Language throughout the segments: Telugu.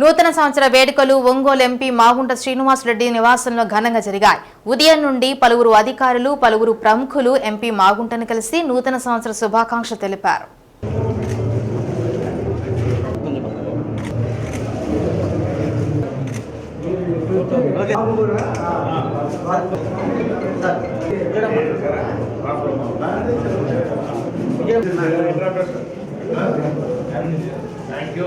నూతన సంవత్సర వేడుకలు ఒంగోలు ఎంపీ మాగుంట శ్రీనివాసరెడ్డి నివాసంలో ఘనంగా జరిగాయి. ఉదయం నుండి పలువురు అధికారులు పలువురు ప్రముఖులు ఎంపీ మాగుంటను కలిసి నూతన సంవత్సర శుభాకాంక్షలు తెలిపారు. థ్యాంక్ యూ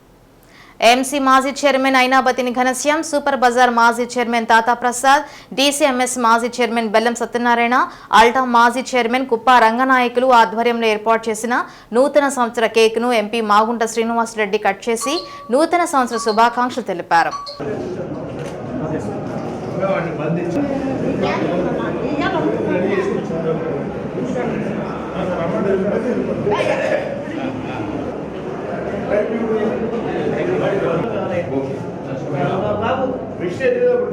ఎంసీ మాజీ chairman Ainabathini Ghanshyam super bazaar మాజీ చైర్మన్ తాతా ప్రసాద్ డీసీఎంఎస్ మాజీ చైర్మన్ బెల్లం సత్యనారాయణ అల్టా మాజీ చైర్మన్ కుప్ప రంగనాయకులు ఆధ్వర్యంలో ఏర్పాటు చేసిన నూతన సంవత్సర కేక్ను ఎంపీ మాగుంట శ్రీనివాసరెడ్డి కట్ చేసి నూతన సంవత్సర శుభాకాంక్షలు తెలిపారు వాడిని బంధించి విషయం తెలియనప్పుడు తీసుకో మనవాళ్ళు ఓకే హ్యాపీ న్యూ ఇయర్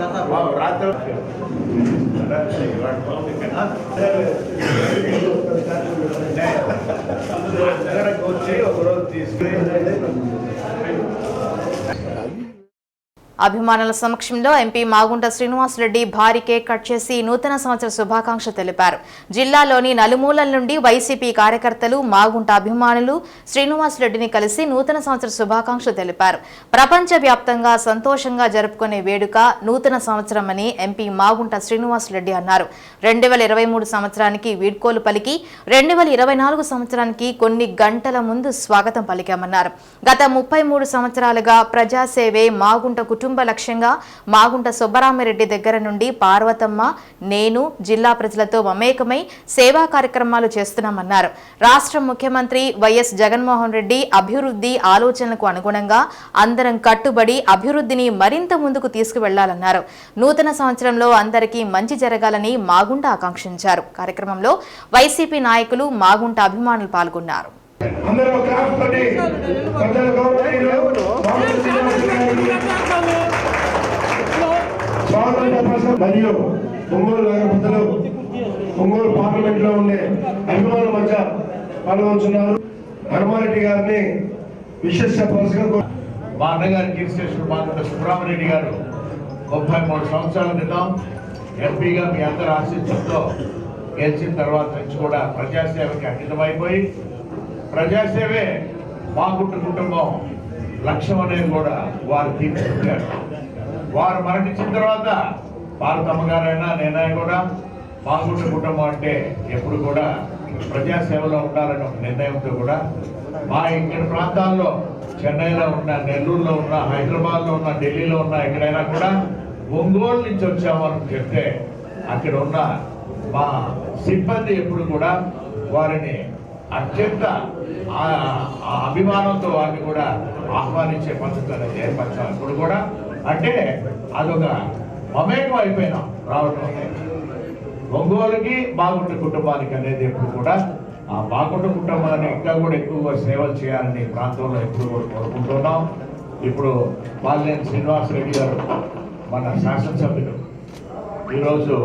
బాబు రాత్రి వచ్చి ఒక తీసుకుని అభిమానుల సమక్షంలో ఎంపీ మాగుంట శ్రీనివాసరెడ్డి భారీ కేక్ కట్ చేసి నూతన సంవత్సర శుభాకాంక్ష తెలిపారు. జిల్లాలోని నలుమూలల నుండి వైసీపీ కార్యకర్తలు మాగుంట అభిమానులు శ్రీనివాసరెడ్డిని కలిసి నూతన సంవత్సర శుభాకాంక్షలు తెలిపారు. ప్రపంచ వ్యాప్తంగా సంతోషంగా జరుపుకునే వేడుక నూతన సంవత్సరమని ఎంపీ మాగుంట శ్రీనివాసరెడ్డి అన్నారు. రెండు వేల ఇరవై మూడు సంవత్సరానికి వీడ్కోలు పలికి రెండు వేల ఇరవై నాలుగు సంవత్సరానికి కొన్ని గంటల ముందు స్వాగతం పలికామన్నారు. గత ముప్పై మూడు సంవత్సరాలుగా ప్రజాసేవే మాగుంట కుటుంబ లక్ష్యంగా మాగుంట సుబ్బరామిరెడ్డి దగ్గర నుండి పార్వతమ్మ నేను జిల్లా ప్రజలతో మమేకమై సేవా కార్యక్రమాలు చేస్తున్నామన్నారు. రాష్ట్ర ముఖ్యమంత్రి వైఎస్ జగన్మోహన్ రెడ్డి అభివృద్ధి ఆలోచనలకు అనుగుణంగా అందరం కట్టుబడి అభివృద్ధిని మరింత ముందుకు తీసుకువెళ్ళాలన్నారు. నూతన సంవత్సరంలో అందరికీ మంచి జరగాలని మాగుంట ఆకాంక్షించారు. కార్యక్రమంలో వైసీపీ నాయకులు మాగుంట అభిమానులు పాల్గొన్నారు. ప్రసాద్ మరియు ఒంగోలు నగర ఒంగోలు పార్లమెంట్లో ఉండే అభిమానుల మధ్య పాల్గొంటున్నారు. హనుమారెడ్డి గారిని విశేష చెప్పవలసిగా మా అన్నగారి కీర్తిశేషుడు మాకుంట సుబ్రహ్మరెడ్డి గారు. ముప్పై మూడు సంవత్సరాల క్రితం ఎంపీగా మీ అందరి ఆశీస్సులతో గెలిచిన తర్వాత నుంచి కూడా ప్రజాసేవకి అంకితమైపోయి ప్రజాసేవే మాకుంట కుటుంబం లక్ష్యం అనేది కూడా వారు తీర్చుకుంటారు వారు మరణించిన తర్వాత భారతమ్మ గారైనా నేనైనా కూడా బాగుంటు కుటుంబం అంటే ఎప్పుడు కూడా ప్రజాసేవలో ఉండాలనే ఒక నిర్ణయంతో కూడా మా ఇక్కడ ప్రాంతాల్లో చెన్నైలో ఉన్న నెల్లూరులో ఉన్న హైదరాబాద్లో ఉన్న ఢిల్లీలో ఉన్న ఎక్కడైనా కూడా ఒంగోలు నుంచి వచ్చామని చెప్తే అక్కడ ఉన్న మా సిబ్బంది ఎప్పుడు కూడా వారిని అత్యంత ఆ- ఆ అభిమానంతో వారిని కూడా ఆహ్వానించే పద్ధతి ఏర్పరచాలి. ఇప్పుడు కూడా అంటే అదొక మమేకం అయిపోయినాం రావటం ఒంగోలుకి బాగుంట కుటుంబానికి అనేది ఎప్పుడు కూడా ఆ బాగుంట కుటుంబాన్ని ఇంకా కూడా ఎక్కువగా సేవలు చేయాలని ప్రాంతంలో ఎప్పుడు కూడా కోరుకుంటున్నాం. ఇప్పుడు బాలినేని శ్రీనివాసరెడ్డి గారు మన శాసనసభ్యులు. ఈరోజు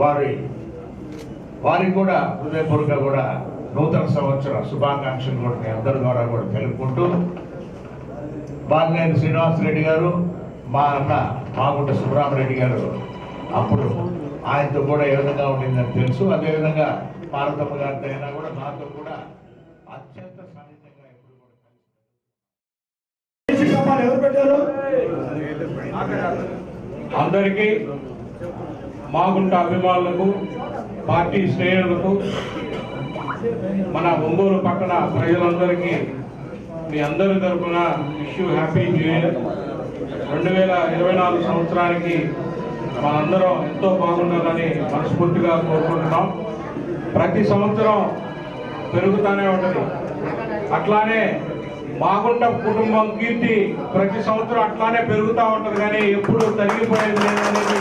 వారి వారికి కూడా హృదయపూర్వక కూడా నూతన సంవత్సర శుభాకాంక్షలు కూడా మీ అందరి ద్వారా కూడా తెలుపుకుంటూ బాలినేని శ్రీనివాసరెడ్డి గారు మా అన్న మాగుంట సుబ్రహ్మరెడ్డి గారు అప్పుడు ఆయనతో కూడా ఏ విధంగా ఉండిందని తెలుసు. అదేవిధంగా పార్వతమ్మ గారితో అయినా కూడా నాతో కూడా అత్యంత సన్నిహితంగా ఎప్పుడు కూడా ఎవరు పెట్టారు? అందరికీ మాగుంట అభిమానులకు పార్టీ శ్రేణులకు మన ఒంగోలు పక్కన ప్రజలందరికీ మీ అందరి తరపున విష్ హ్యాపీ న్యూ ఇయర్. రెండు వేల ఇరవై నాలుగు సంవత్సరానికి మనందరం ఎంతో బాగుండాలని మనస్ఫూర్తిగా కోరుకుంటున్నాం. ప్రతి సంవత్సరం పెరుగుతూనే ఉంటుంది. అట్లానే మాగుంట కుటుంబం కీర్తి ప్రతి సంవత్సరం అట్లానే పెరుగుతూ ఉంటుంది కానీ ఎప్పుడు తగ్గిపోయేది లేదనేది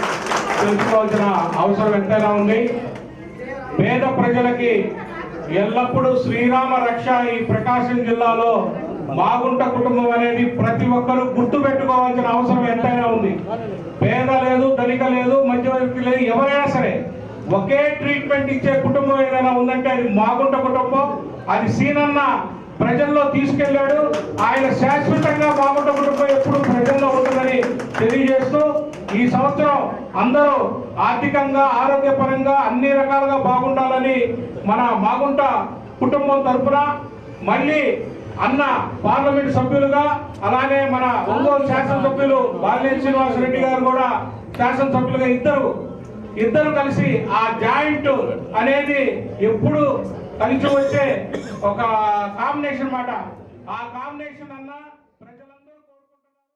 తెలుసుకోవాల్సిన అవసరం ఎంతైనా ఉంది. పేద ప్రజలకి ఎల్లప్పుడూ శ్రీరామ రక్ష ఈ ప్రకాశం జిల్లాలో మాగుంట కుటుంబం అనేది ప్రతి ఒక్కరూ గుర్తు పెట్టుకోవాల్సిన అవసరం ఎంతైనా ఉంది. పేద లేదు ధనిక లేదు మధ్యవర్తి లేదు ఎవరైనా సరే ఒకే ట్రీట్మెంట్ ఇచ్చే కుటుంబం ఏదైనా ఉందంటే అది మాగుంట కుటుంబం అది సీనన్న ప్రజల్లో తీసుకెళ్ళాడు. ఆయన శాశ్వతంగా మాగుంట కుటుంబం ఎప్పుడు ప్రజల్లో ఉంటుందని తెలియజేస్తూ ఈ సంవత్సరం అందరూ ఆర్థికంగా ఆరోగ్యపరంగా అన్ని రకాలుగా బాగుండాలని మన మాగుంట కుటుంబం తరపున మళ్ళీ అన్న పార్లమెంట్ సభ్యులుగా అలానే మన ఒంగోలు శాసనసభ్యులు బాలినేని శ్రీనివాసరెడ్డి గారు కూడా శాసనసభ్యులుగా ఇద్దరు. ఇద్దరు కలిసి ఆ జాయింట్ అనేది ఎప్పుడు కలిసి వచ్చే ఒక కాంబినేషన్ మాట. ఆ కాంబినేషన్ అన్న ప్రజలందరూ కోరుకుంటున్నారు.